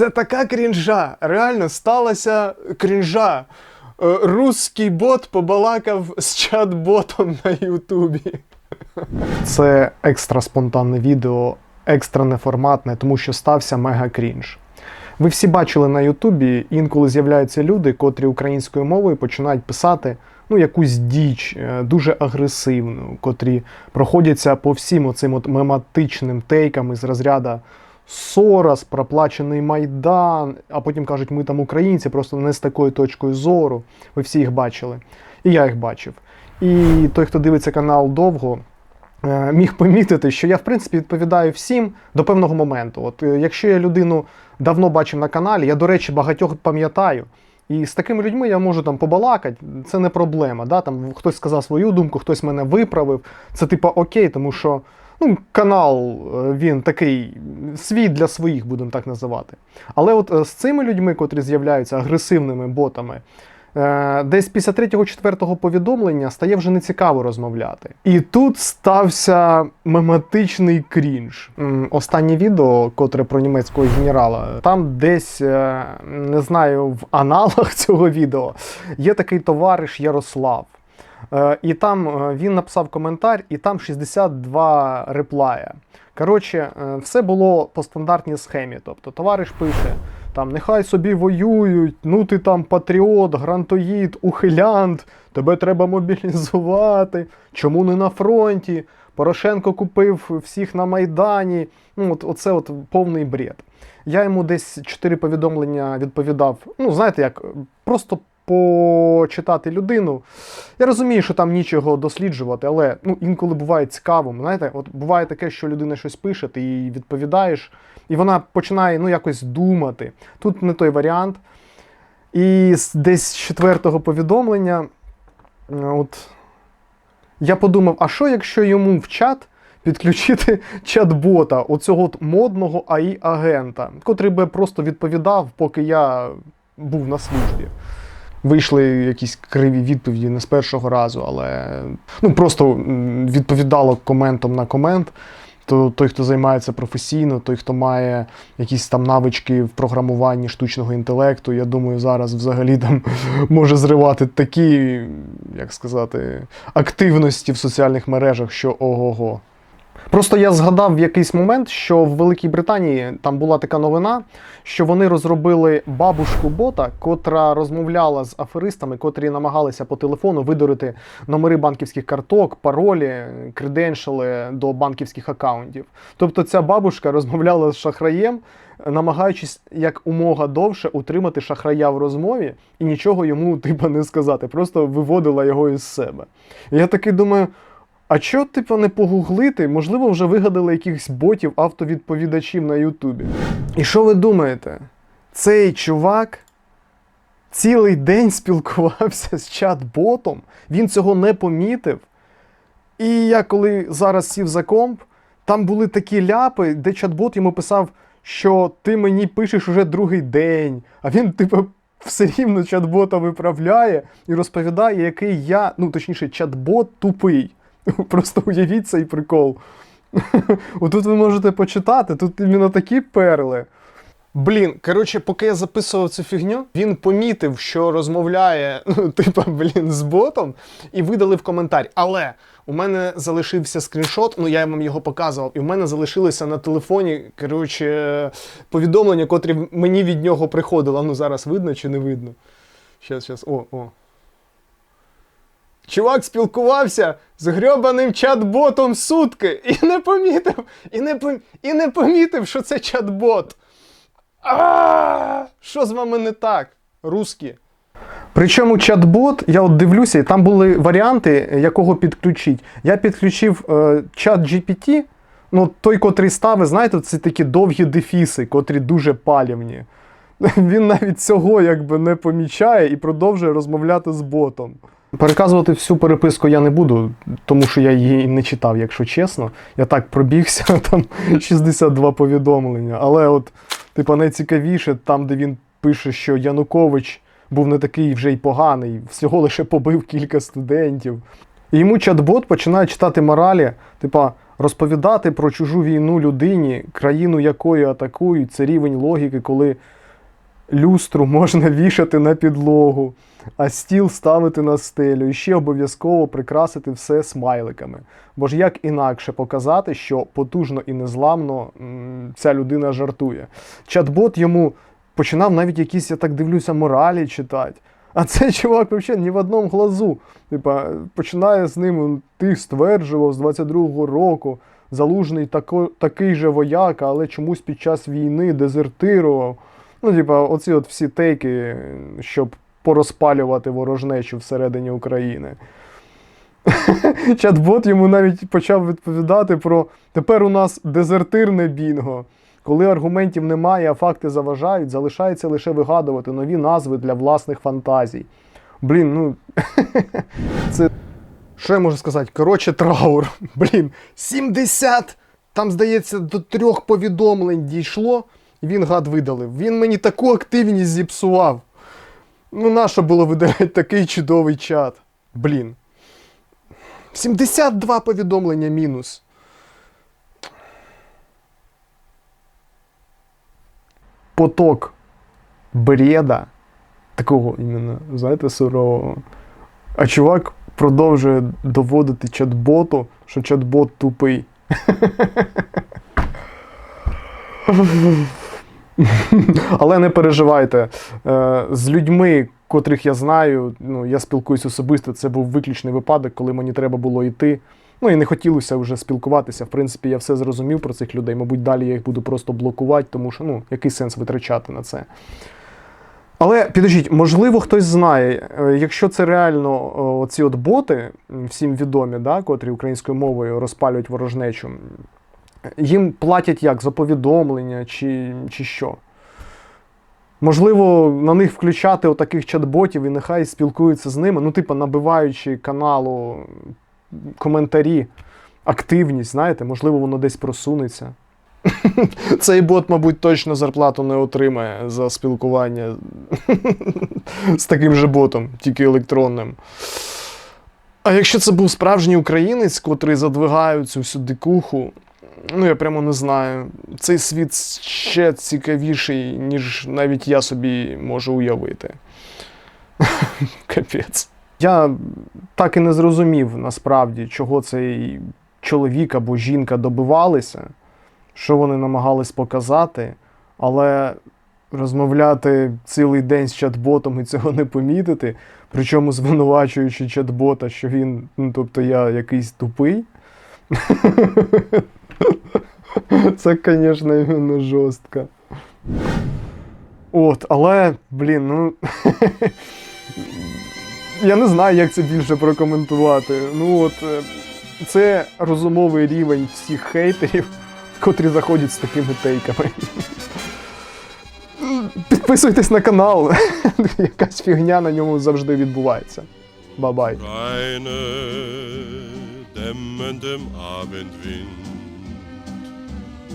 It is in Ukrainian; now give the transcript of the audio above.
Це така крінжа. Реально сталася крінжа. Е, Русський бот побалакав з чат-ботом на Ютубі. Це екстра спонтанне відео, екстра неформатне, тому що стався мега крінж. Ви всі бачили на Ютубі, інколи з'являються люди, котрі українською мовою починають писати ну, якусь діч, е, дуже агресивну, котрі проходяться по всім оцим от мематичним тейкам із розряду Сорос, проплачений Майдан, а потім кажуть, ми там українці, просто не з такою точкою зору. Ви всі їх бачили. І я їх бачив. І той, хто дивиться канал довго, е, міг помітити, що я, в принципі, відповідаю всім до певного моменту. От е, якщо я людину давно бачив на каналі, я, до речі, багатьох пам'ятаю. І з такими людьми я можу там побалакати, це не проблема. Да? Там хтось сказав свою думку, хтось мене виправив. Це типа окей, тому що ну, канал е, він такий свій для своїх, будемо так називати. Але от е, з цими людьми, котрі з'являються агресивними ботами, е, десь після третього четвертого повідомлення стає вже нецікаво розмовляти. І тут стався мематичний крінж. Останнє відео, котре про німецького генерала, там десь не знаю в аналах цього відео є такий товариш Ярослав. Е, І там е, він написав коментар, і там 62 реплая. Коротше, е, все було по стандартній схемі. Тобто, товариш пише: там нехай собі воюють, ну ти там патріот, грантоїд, ухилянт, тебе треба мобілізувати. Чому не на фронті? Порошенко купив всіх на Майдані. Ну, от, оце от повний бред. Я йому десь чотири повідомлення відповідав. Ну, знаєте, як просто почитати людину. Я розумію, що там нічого досліджувати, але ну, інколи буває цікаво. Знаєте, от буває таке, що людина щось пише, ти їй відповідаєш, і вона починає ну, якось думати. Тут не той варіант. І десь з четвертого повідомлення, от я подумав, а що якщо йому в чат підключити чат-бота, оцього модного АІ-агента, котрий би просто відповідав, поки я був на службі. Вийшли якісь криві відповіді не з першого разу, але ну, просто відповідало коментом на комент. То той, хто займається професійно, той, хто має якісь там навички в програмуванні штучного інтелекту, я думаю, зараз взагалі там може зривати такі, як сказати, активності в соціальних мережах, що ого-го. Просто я згадав в якийсь момент, що в Великій Британії там була така новина, що вони розробили бабушку бота, котра розмовляла з аферистами, котрі намагалися по телефону видурити номери банківських карток, паролі, креденшали до банківських акаунтів. Тобто ця бабушка розмовляла з шахраєм, намагаючись як умога довше утримати шахрая в розмові і нічого йому типа не сказати, просто виводила його із себе. Я такий думаю. А чого, типу, не погуглити? Можливо, вже вигадали якихось ботів автовідповідачів на Ютубі. І що ви думаєте? Цей чувак цілий день спілкувався з чат-ботом, він цього не помітив. І я коли зараз сів за комп, там були такі ляпи, де чат-бот йому писав, що ти мені пишеш уже другий день, а він, типу, все рівно чат-бота виправляє і розповідає, який я, ну точніше, чат-бот тупий. Просто уявіть цей прикол. Отут ви можете почитати, тут іменно такі перли. Блін, коротше, поки я записував цю фігню, він помітив, що розмовляє, ну, типа, блін, з ботом, і видалив коментар. Але у мене залишився скріншот, ну я вам його показував, і в мене залишилося на телефоні, коротше, повідомлення, котрі мені від нього приходило. Ну, зараз видно чи не видно? Щас, щас, о, о. Чувак спілкувався з грьобаним чат-ботом сутки і не помітив, і не, пом... і не помітив, що це чат-бот. Що з вами не так, русські? Причому чат-бот, я от дивлюся, і там були варіанти, якого підключити. Я підключив е, чат GPT, ну той, котрий ставить, знаєте, це такі довгі дефіси, котрі дуже палівні. Він навіть цього якби не помічає і продовжує розмовляти з ботом. Переказувати всю переписку я не буду, тому що я її не читав, якщо чесно. Я так пробігся, там 62 повідомлення. Але от, типа, найцікавіше, там, де він пише, що Янукович був не такий вже й поганий, всього лише побив кілька студентів. І йому чат-бот починає читати моралі, типа, Розповідати про чужу війну людині, країну якої атакують, це рівень логіки, коли люстру можна вішати на підлогу, а стіл ставити на стелю і ще обов'язково прикрасити все смайликами. Бо ж як інакше показати, що потужно і незламно ця людина жартує. Чат-бот йому починав навіть якісь, я так дивлюся, моралі читати. А цей чувак взагалі ні в одному глазу. Типа, починає з ним, ти стверджував з 22-го року. Залужний тако, такий же вояка, але чомусь під час війни дезертирував. Ну, типа, оці от всі тейки, щоб порозпалювати ворожнечу всередині України. Чат-бот йому навіть почав відповідати про тепер у нас дезертирне бінго. Коли аргументів немає, а факти заважають, залишається лише вигадувати нові назви для власних фантазій. Блін, ну. це. Що я можу сказати? Коротше, траур. Блін, 70! Там, здається, до трьох повідомлень дійшло, і він гад видалив. Він мені таку активність зіпсував. Ну, нащо було видаляти такий чудовий чат? Блін. 72 повідомлення мінус. Поток бреда, такого іменно, знаєте, сурового. А чувак продовжує доводити чат-боту, що чат-бот тупий. Але не переживайте. Е, З людьми, котрих я знаю, ну, я спілкуюсь особисто, це був виключний випадок, коли мені треба було йти. Ну і не хотілося вже спілкуватися. В принципі, я все зрозумів про цих людей. Мабуть, далі я їх буду просто блокувати, тому що ну, який сенс витрачати на це. Але підождіть, можливо, хтось знає, е, якщо це реально оці от боти, всім відомі, да, котрі українською мовою розпалюють ворожнечу, їм платять як за повідомлення чи, чи що? Можливо, на них включати отаких чат-ботів і нехай спілкуються з ними, ну, типу, набиваючи каналу коментарі, активність, знаєте, можливо, воно десь просунеться. Цей бот, мабуть, точно зарплату не отримає за спілкування з таким же ботом, тільки електронним. А якщо це був справжній українець, котрий задвигає цю всю дикуху, ну я прямо не знаю. Цей світ ще цікавіший, ніж навіть я собі можу уявити. Капець. Я так і не зрозумів насправді, чого цей чоловік або жінка добивалися, що вони намагались показати, але розмовляти цілий день з чат-ботом і цього не помітити, причому звинувачуючи чат-бота, що він, ну тобто я якийсь тупий. Це, звісно, іменно жорстко. От, але, блін, ну. Я не знаю, як це більше прокоментувати. Ну от, е, це розумовий рівень всіх хейтерів, котрі заходять з такими тейками. Підписуйтесь на канал. Якась фігня на ньому завжди відбувається. Бабай.